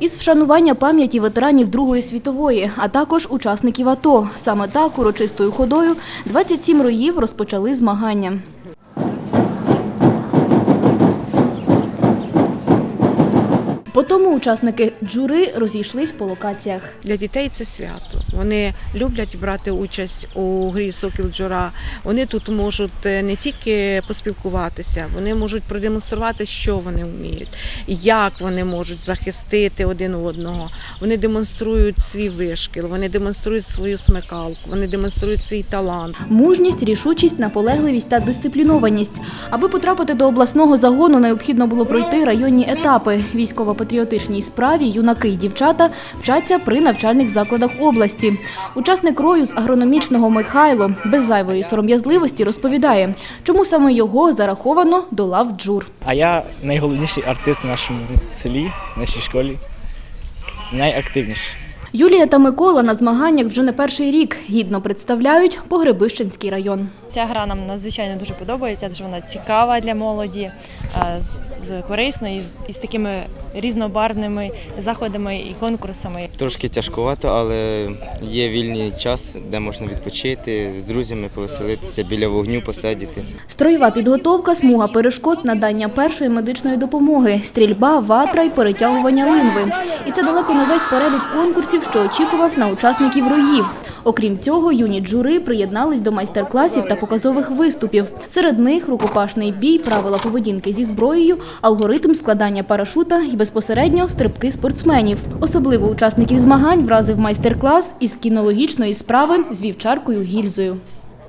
Із вшанування пам'яті ветеранів Другої світової, а також учасників АТО. Саме так урочистою ходою 27 роїв розпочали змагання. Потому учасники джури розійшлись по локаціях. Для дітей це свято. Вони люблять брати участь у грі Сокіл Джура. Вони тут можуть е, не тільки поспілкуватися, вони можуть продемонструвати, що вони вміють, як вони можуть захистити один одного. Вони демонструють свій вишкіл, вони демонструють свою смикалку, вони демонструють свій талант. Мужність, рішучість, наполегливість та дисциплінованість. Аби потрапити до обласного загону, необхідно було пройти районні етапи. Військово-патріотичній справі юнаки і дівчата вчаться при навчальних закладах області. Учасник рою з агрономічного Михайло без зайвої сором'язливості розповідає, чому саме його зараховано до лав джур. А я найголовніший артист в нашому селі, в нашій школі. Найактивніший. Юлія та Микола на змаганнях вже не перший рік гідно представляють Погребищенський район. Ця гра нам надзвичайно дуже подобається, адже вона цікава для молоді, з, корисна і з, і з такими різнобарвними заходами і конкурсами. Трошки тяжкувато, але є вільний час, де можна відпочити, з друзями повеселитися, біля вогню посидіти. Строєва підготовка, смуга перешкод, надання першої медичної допомоги, стрільба, ватра і перетягування линви. І це далеко не весь перелік конкурсів, що очікував на учасників роїв. Окрім цього, юні джури приєднались до майстер-класів та показових виступів. Серед них рукопашний бій, правила поведінки зі зброєю, алгоритм складання парашута і безпосередньо стрибки спортсменів. Особливо учасників змагань вразив майстер-клас із кінологічної справи з вівчаркою гільзою.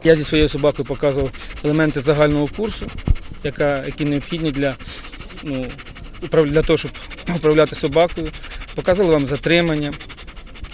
Я зі своєю собакою показував елементи загального курсу, яка, які необхідні для, ну, для того, щоб управляти собакою. Показали вам затримання,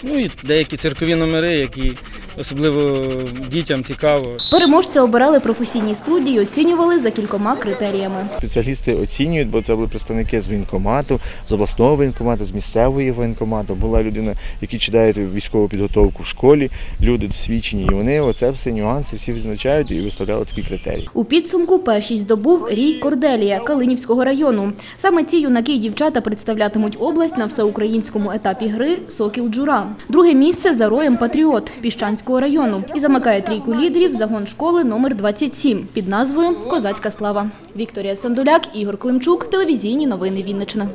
ну і деякі циркові номери, які особливо дітям цікаво. Переможця обирали професійні судді і оцінювали за кількома критеріями. Спеціалісти оцінюють, бо це були представники з воєнкомату, з обласного воєнкомату, з місцевої воєнкомату. Була людина, які читають військову підготовку в школі, люди досвідчені, і вони оце все нюанси всі визначають і виставляли такі критерії. У підсумку першість здобув Рій Корделія Калинівського району. Саме ці юнаки і дівчата представлятимуть область на всеукраїнському етапі гри Сокіл Джура. Друге місце за роєм Патріот Піщанського району і замикає трійку лідерів загон школи номер 27 під назвою Козацька слава. Вікторія Сандуляк, Ігор Климчук, телевізійні новини Вінниччина.